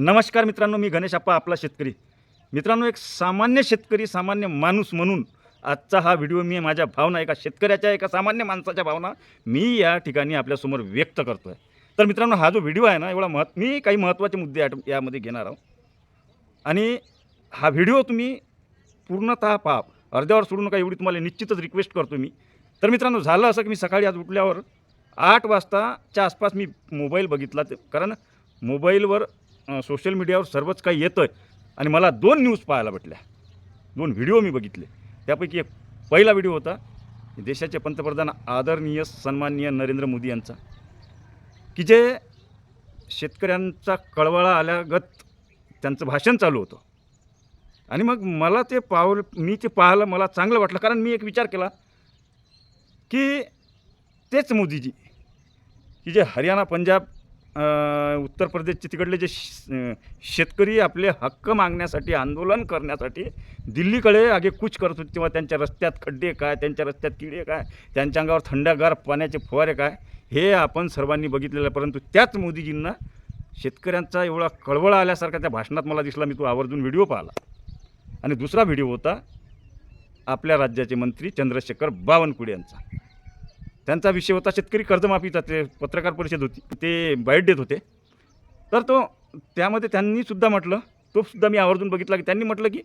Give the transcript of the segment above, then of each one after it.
नमस्कार मित्रांनो मी गणेश आप्पा आपला शेतकरी. मित्रांनो एक सामान्य शेतकरी सामान्य माणूस म्हणून आजचा हा व्हिडिओ मी माझ्या भावना एका शेतकऱ्याच्या एका सामान्य माणसाच्या भावना मी या ठिकाणी आपल्यासमोर व्यक्त करतो आहे तर मित्रांनो हा जो व्हिडिओ आहे ना एवढा महत् मी काही महत्त्वाचे मुद्दे आठ- यामध्ये घेणार आहोत. आणि हा व्हिडिओ तुम्ही पूर्णतः पहा. अर्ध्यावर सोडू नका एवढी तुम्हाला निश्चितच रिक्वेस्ट करतो मी. तर मित्रांनो झालं असं की मी सकाळी आज उठल्यावर आठ वाजताच्या आसपास मी मोबाईल बघितला. ते कारण मोबाईलवर सोशल मीडियावर सर्वच काही येतं आहे आणि मला दोन न्यूज पाहायला भेटल्या. दोन व्हिडिओ मी बघितले. त्यापैकी एक पहिला व्हिडिओ होता देशाचे पंतप्रधान आदरणीय सन्माननीय नरेंद्र मोदी यांचा. की जे शेतकऱ्यांचा कळवळा आल्यागत त्यांचं भाषण चालू होतं. आणि मग मला ते पावलं मी ते पाहायला मला चांगलं वाटलं कारण मी एक विचार केला की तेच मोदीजी की जे हरियाणा पंजाब उत्तर प्रदेशचे तिकडले जे शेतकरी आपले हक्क मागण्यासाठी आंदोलन करण्यासाठी दिल्लीकडे आगे कूच करत होते. तेव्हा त्यांच्या रस्त्यात खड्डे काय त्यांच्या रस्त्यात किडे काय त्यांच्या अंगावर थंडगार पाण्याचे फवारे काय हे आपण सर्वांनी बघितलेलं. आहे परंतु त्याच मोदीजींना शेतकऱ्यांचा एवढा कळवळा आल्यासारखा त्या भाषणात मला दिसला. मी तो आवर्जून व्हिडिओ पाहिला. आणि दुसरा व्हिडिओ होता आपल्या राज्याचे मंत्री चंद्रशेखर बावनकुळे यांचा. त्यांचा विषय होता शेतकरी कर्जमाफीचा ते पत्रकार परिषद होती ते बाईट देत होते. तर तो त्यामध्ये त्यांनीसुद्धा म्हटलं तोसुद्धा मी आवर्जून बघितला की त्यांनी म्हटलं की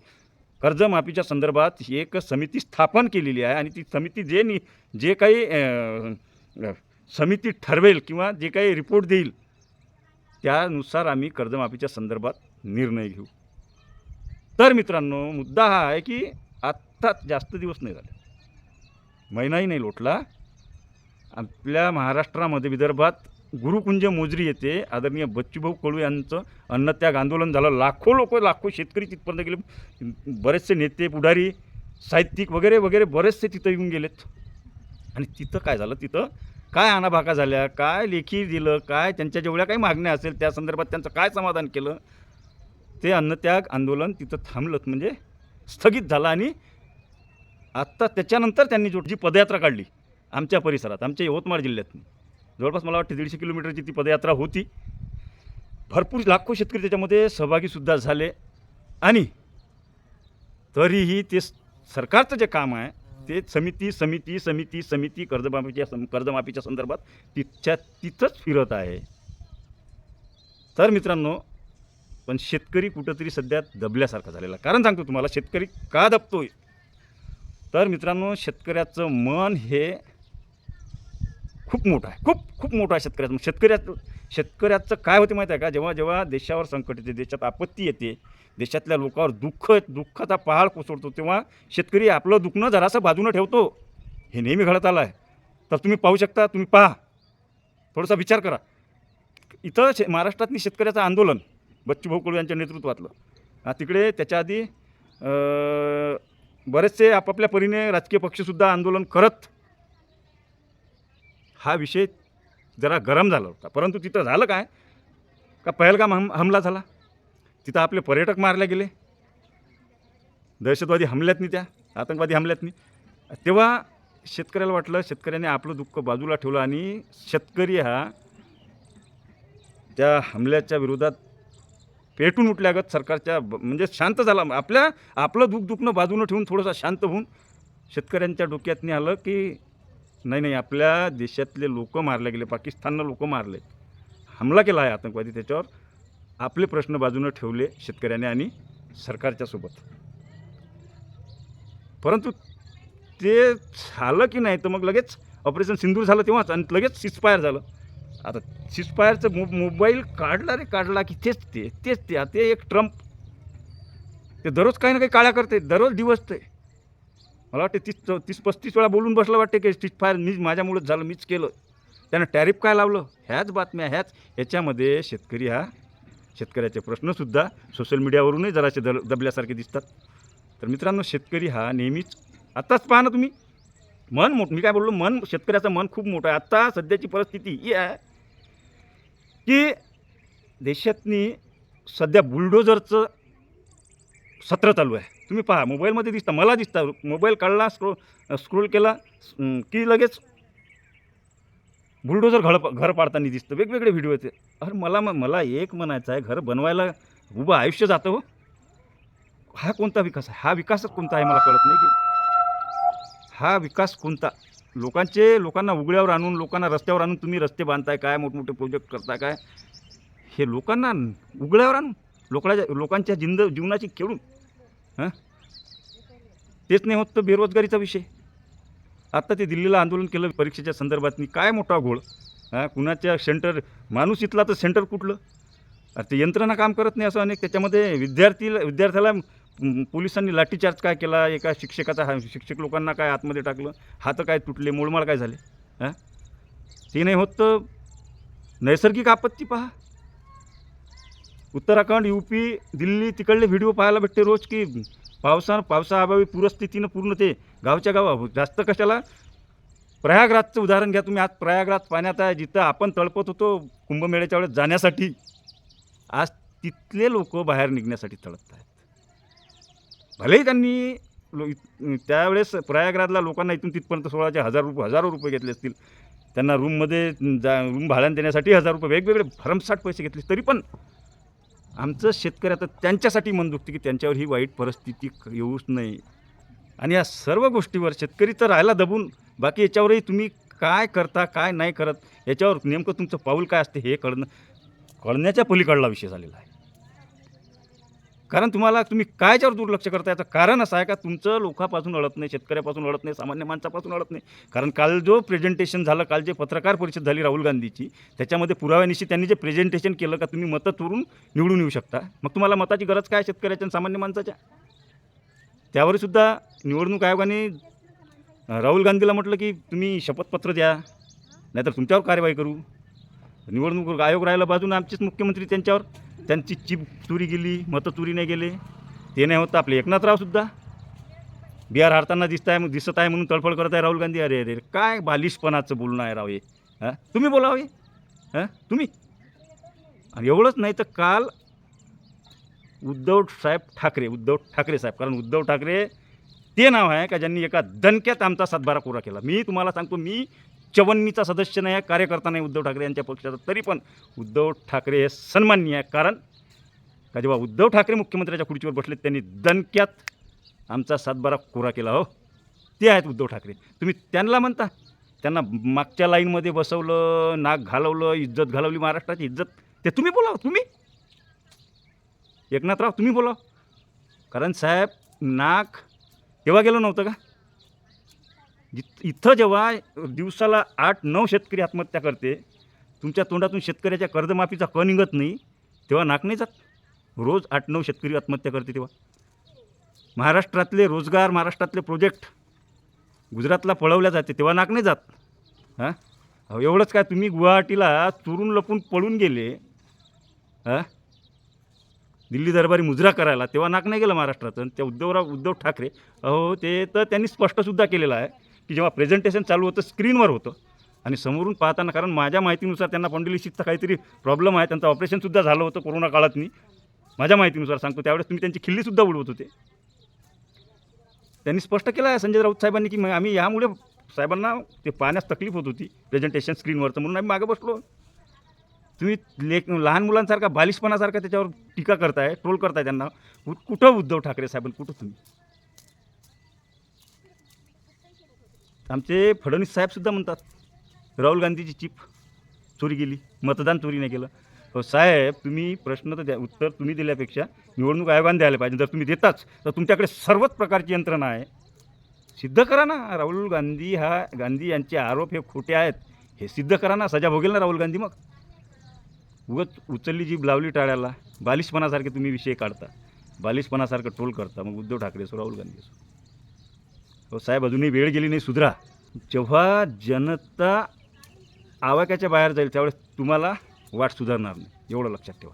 कर्जमाफीच्या संदर्भात एक समिती स्थापन केलेली आहे आणि ती समिती जे नि जे काही समिती ठरवेल किंवा जे काही रिपोर्ट देईल त्यानुसार आम्ही कर्जमाफीच्या संदर्भात निर्णय घेऊ. तर मित्रांनो मुद्दा हा आहे की आत्ताच जास्त दिवस नाही झाले. महिनाही नाही लोटला. आपल्या महाराष्ट्रामध्ये विदर्भात गुरुकुंज मोजरी येथे आदरणीय बच्चूभाऊ कडू यांचं अन्नत्याग आंदोलन झालं. लाखो लोक लाखो शेतकरी तिथपर्यंत गेले. बरेचसे नेते पुढारी साहित्यिक वगैरे वगैरे बरेचसे तिथं येऊन गेलेत. आणि तिथं काय झालं? तिथं काय आणाभाका झाल्या? काय लेखी दिलं? काय त्यांच्या जेवढ्या काही मागण्या असेल त्या संदर्भात त्यांचं काय समाधान केलं? ते अन्नत्याग आंदोलन तिथं थांबलं म्हणजे स्थगित झालं आणि आत्ता त्याच्यानंतर त्यांनी जो जी पदयात्रा काढली आमच्या परिसरात आमच्या यवतमाळ जिल्ह्यात जवळपास मला वाटते दीडशे किलोमीटरची ती पदयात्रा होती. भरपूर लाखो शेतकरी त्याच्यामध्ये सहभागीसुद्धा झाले. आणि तरीही ते सरकारचं जे काम आहे ते समिती समिती समिती समिती कर्जमाफीच्या सं कर्जमाफीच्या संदर्भात तिथच्या तिथंच फिरत आहे. तर मित्रांनो पण शेतकरी कुठंतरी सध्या दबल्यासारखा झालेला कारण सांगतो तुम्हाला शेतकरी का दबतोय? तर मित्रांनो शेतकऱ्याचं मन हे खूप मोठं आहे. खूप खूप मोठं आहे शेतकऱ्याचं. शेतकऱ्याचं शेतकऱ्याचं काय होते माहीत आहे का? जेव्हा जेव्हा देशावर संकट येते देशात आपत्ती येते देशातल्या लोकांवर दुःख दुःखाचा पहाड कोसळतो तेव्हा शेतकरी आपलं दुखणं जरासं बाजूनं ठेवतो. हे नेहमी घडत आलं आहे. तर तुम्ही पाहू शकता तुम्ही पहा. थोडासा विचार करा. इथं शे महाराष्ट्रातली शेतकऱ्याचं आंदोलन बच्चूभाऊ कडू यांच्या नेतृत्वातलं. तिकडे त्याच्या आधी बरेचसे आपापल्या परीने राजकीय पक्षसुद्धा आंदोलन करत हा विषय जरा गरम झाला होता. परंतु तिथं झालं काय? का पहलगाम हम हमला झाला? तिथं आपले पर्यटक मारले गेले. दहशतवादी हमल्यातनी त्या आतंकवादी हमल्यातनी तेव्हा शेतकऱ्याला वाटलं शेतकऱ्याने आपलं दुःख बाजूला ठेवलं आणि शेतकरी हा त्या हमल्याच्या विरोधात पेटून उठल्यागत सरकारच्या म्हणजे शांत झाला. आपल्या आपलं दुःख दुखणं बाजूनं ठेवून थोडंसं शांत होऊन शेतकऱ्यांच्या डोक्यातनी आलं की नाही नाही आपल्या देशातले लोक मारले गेले पाकिस्ताननं लोक मारले. हमला केला आहे आतंकवादी त्याच्यावर. आपले प्रश्न बाजूनं ठेवले शेतकऱ्याने आणि सरकारच्या सोबत. परंतु ते झालं की नाही तर मग लगेच ऑपरेशन सिंदूर झालं तेव्हाच आणि लगेच सिस्पायर झालं. आता सिस्पायरचं मो मोबाईल काढला रे काढला की तेच ते तेच ते ते एक ट्रम्प ते दररोज काही ना काही काळ्या करते दररोज दिवस ते मला वाटते तीस तीस पस्तीस वेळा बोलून बसलं वाटते की स्टिच फायर मीच माझ्यामुळेच झालं मीच केलं. त्यानं टॅरिफ काय लावलं? ह्याच बातम्या ह्याच. ह्याच्यामध्ये शेतकरी हा शेतकऱ्याचे प्रश्नसुद्धा सोशल मीडियावरूनही जरासे दल दबल्यासारखे दिसतात. तर मित्रांनो शेतकरी हा नेहमीच आत्ताच पहा ना तुम्ही. मन मोठ मी काय बोललो मन शेतकऱ्याचं मन खूप मोठं आहे. आत्ता सध्याची परिस्थिती ही आहे की देशातनी सध्या बुलडोजरचं सत्र चालू आहे. तुम्ही पहा मोबाईलमध्ये दिसता मला दिसता मोबाईल काढला स्क्रो स्क्रोल केला की लगेच बुलडोजर घर घर पाडताना दिसतं. वेगवेगळे व्हिडिओ येते. अरे मला म- मला एक म्हणायचं आहे घर बनवायला उभं आयुष्य जातं हो. हा कोणता विकास आहे? हा विकासच कोणता आहे मला कळत नाही की. हा विकास कोणता? लोकांचे लोकांना उघड्यावर आणून लोकांना रस्त्यावर आणून तुम्ही रस्ते बांधताय काय? मोठमोठे प्रोजेक्ट करताय काय? हे लोकांना उघड्यावर आणून लोकांच्या लोकांच्या जिंद जीवनाची खेळून हां? तेच नाही होत तर बेरोजगारीचा विषय. आत्ता ते दिल्लीला आंदोलन केलं परीक्षेच्या संदर्भातनी काय मोठा घोळ? हां? कुणाच्या सेंटर? माणूस इथला तर सेंटर कुठलं? अरे ते यंत्रणा काम करत नाही असं अनेक. त्याच्यामध्ये विद्यार्थीला विद्यार्थ्याला पोलिसांनी लाठीचार्ज काय केला? एका शिक्षकाचा हा शिक्षक लोकांना काय आतमध्ये टाकलं? हात काय तुटले? मोळमाळ काय झाले? हां? ते नाही होत तर नैसर्गिक आपत्ती पहा. उत्तराखंड यू पी दिल्ली तिकडले व्हिडिओ पाहायला भेटते रोज की पावसा पावसाअभावी पूरस्थितीनं पूर्ण ते गावच्या गावा जास्त कशाला? प्रयागराजचं उदाहरण घ्या तुम्ही. आज प्रयागराज पाण्यात आहे जिथं आपण तळपत होतो कुंभमेळ्याच्या वेळेस जाण्यासाठी. आज तिथले लोक बाहेर निघण्यासाठी तळपत आहेत. भलेही त्यांनी लो त्यावेळेस प्रयागराजला लोकांना इथून तिथपर्यंत सोळाचे हजार रुपये हजारो रुपये घेतले असतील. त्यांना रूममध्ये जा रूम भाड्यानं देण्यासाठी हजार रुपये वेगवेगळे भरमसाठ पैसे घेतले. तरी पण आमचं शेतकऱ्याचं त्यांच्यासाठी मन दुखते की त्यांच्यावर ही वाईट परिस्थिती येऊच नाही. आणि या सर्व गोष्टीवर शेतकरी तर राहायला दबून बाकी याच्यावरही तुम्ही काय करता काय नाही करत याच्यावर नेमकं तुमचं पाऊल काय असते हे कळणं कळण्याच्या पलीकडला विषय झालेला आहे. कारण तुम्हाला तुम्ही काय याच्यावर दुर्लक्ष करता याचं कारण असं आहे का तुमचं लोकापासून अळत नाही शेतकऱ्यापासून अळत नाही सामान्य माणसापासून अळत नाही? कारण काल जो प्रेझेंटेशन झालं काल जे पत्रकार परिषद झाली राहुल गांधीची त्याच्यामध्ये पुराव्यानिशी त्यांनी जे प्रेझेंटेशन केलं का तुम्ही मतं चोरून निवडून येऊ शकता. मग तुम्हाला मताची गरज काय शेतकऱ्याच्या आणि सामान्य माणसाच्या? त्यावर सुद्धा निवडणूक आयोगाने राहुल गांधीला म्हटलं की तुम्ही शपथपत्र द्या नाहीतर तुमच्यावर कार्यवाही करू. निवडणूक आयोग राहिला बाजून आमचेच मुख्यमंत्री त्यांच्यावर. त्यांची चिप चोरी गेली मतं चोरी नाही गेले. ते नाही होतं आपले. एकनाथरावसुद्धा बिहार हारताना दिसत आहे दिसत आहे म्हणून तळफळ करत आहे राहुल गांधी. अरे अरे काय बालिशपणाचं बोलणं आहे राव हे? हां? तुम्ही बोलावे हो हां? तुम्ही? आणि एवढंच नाही तर काल उद्धव साहेब ठाकरे उद्धव ठाकरे साहेब कारण उद्धव ठाकरे ते नाव आहे का ज्यांनी एका दणक्यात आमचा सातबारा कोरा केला. मी तुम्हाला सांगतो मी चवन्नीचा सदस्य नाही आहे कार्यकर्ता नाही उद्धव ठाकरे यांच्या पक्षाचा. तरी पण उद्धव ठाकरे हे सन्माननीय आहे कारण का जेव्हा उद्धव ठाकरे मुख्यमंत्र्याच्या खुर्चीवर बसले त्यांनी दणक्यात आमचा सातबारा कोरा केला हो. ते आहेत उद्धव ठाकरे. तुम्ही त्यांना म्हणता. त्यांना मागच्या लाईनमध्ये बसवलं नाक घालवलं इज्जत घालवली महाराष्ट्राची इज्जत. ते तुम्ही बोलाव तुम्ही? एकनाथराव तुम्ही बोलाव. कारण साहेब नाक तेव्हा गेलो नव्हतं का? जिथ इथं जेव्हा दिवसाला आठ नऊ शेतकरी आत्महत्या करते तुमच्या तोंडातून शेतकऱ्याच्या कर्जमाफीचा क निघत नाही तेव्हा नाक नाही जात? रोज आठ नऊ शेतकरी आत्महत्या करते तेव्हा. महाराष्ट्रातले रोजगार महाराष्ट्रातले प्रोजेक्ट गुजरातला पळवल्या जाते तेव्हा नाक नाही जात. हां? अहो एवढंच काय तुम्ही गुवाहाटीला चुरून लपून पळून गेले हां? दिल्ली दरबारी मुजरा करायला तेव्हा नाक नाही गेलं महाराष्ट्राचं. आणि त्या उद्धवराव उद्धव ठाकरे अहो ते तर त्यांनी स्पष्टसुद्धा केलेलं आहे. की जेव्हा प्रेझेंटेशन चालू होतं स्क्रीनवर होतं. आणि समोरून पाहताना कारण माझ्या माहितीनुसार त्यांना पंडिलिशीचा काहीतरी प्रॉब्लेम आहे त्यांचं ऑपरेशनसुद्धा झालं होतं कोरोना काळात मी माझ्या माहितीनुसार सांगतो त्यावेळेस तुम्ही त्यांची खिल्लीसुद्धा उडवत होते. त्यांनी स्पष्ट केलं आहे संजय राऊत साहेबांनी की मग आम्ही यामुळे साहेबांना ते पाहण्यास तकलीफ होत होती प्रेझेंटेशन स्क्रीनवरचं म्हणून आम्ही मागे बसलो. तुम्ही लेख लहान मुलांसारखा बालिशपणासारखा त्याच्यावर टीका करताय ट्रोल करताय त्यांना. कुठं उद्धव ठाकरे साहेब कुठं तुम्ही? आमचे फडणवीस साहेबसुद्धा म्हणतात राहुल गांधीची चिप चोरी गेली मतदान चोरी नाही केलं. हो साहेब तुम्ही प्रश्न तर द्या उत्तर तुम्ही दिल्यापेक्षा निवडणूक आयोगाने द्यायला पाहिजे. जर तुम्ही देताच तर तुमच्याकडे सर्वच प्रकारची यंत्रणा आहे. सिद्ध करा ना राहुल गांधी हा गांधी यांचे आरोप हे खोटे आहेत. हे सिद्ध करा ना सजा भोगेल ना राहुल गांधी मग. उगत उचलली जीभ लावली टाळ्याला बालिशपणासारखे तुम्ही विषय काढता. बालिशपणासारखं ट्रोल करता. मग उद्धव ठाकरे असो राहुल गांधी असो. हो साहेब अजूनही वेळ गेली नाही सुधरा. जेव्हा जनता आवाक्याच्या बाहेर जाईल त्यावेळेस तुम्हाला वाट सुधारणार नाही. एवढं लक्षात ठेवा.